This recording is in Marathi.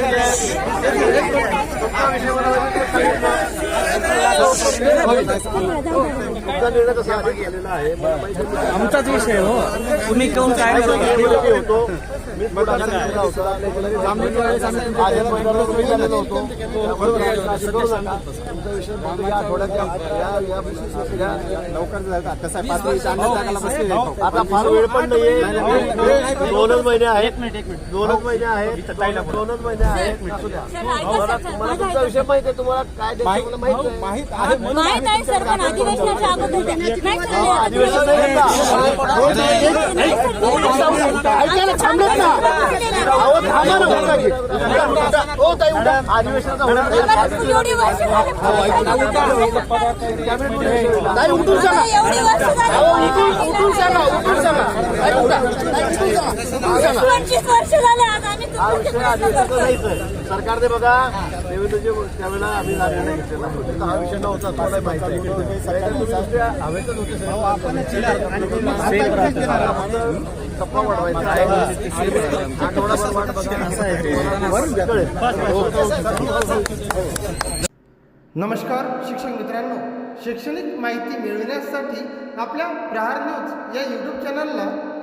Gracias. आमचाच विषय हो तुम्ही कोण काय होतो. आता फार वेळ पण नाहीये दोनच महिने आहेत दोनच महिने आहेत दोनच महिने आहेत. मला तुमचा विषय माहिती आहे तुम्हाला काय माहीत आहे माहीत आहे म्हणून माहीत आहे सर पण अधिवेशनाच्या अगोदर नाही चालले. अधिवेशन नाही का? ऐकायला थांबलेत ना अहो थांबा ना उठा की. उठा, उठा. ओ ताई उठा अधिवेशनाचा होणार नाही. आम्हाला एवढी वर्ष झाली. ताई उठून सांगा एवढी वर्ष झाली. अहो उठून उठून सांगा उठून सांगा ताई उठा ताई उठून सांगा उठून सांगा पंचवीस वर्ष झाले आज आम्ही हा तुमचे विषय प्रश्न अधिवेशनाचा करतोय. नाहीच आहे सरकारने बघा देवेंद्रजी त्यावेळेला आम्ही हा निर्णय घेतलेला होता. हा विषय नव्हता तुम्हाला माहिती आहे. सगळ्यांनी दृष्ट्या हवेतच होते सगळे. आम्हाला टप्पा वाढवायचा आहे आठवडाभर वाट बघा नमस्कार शिक्षक मित्रांनो शैक्षणिक माहिती मिळविण्यासाठी आपल्या प्रहार न्यूज या यूट्यूब चॅनलला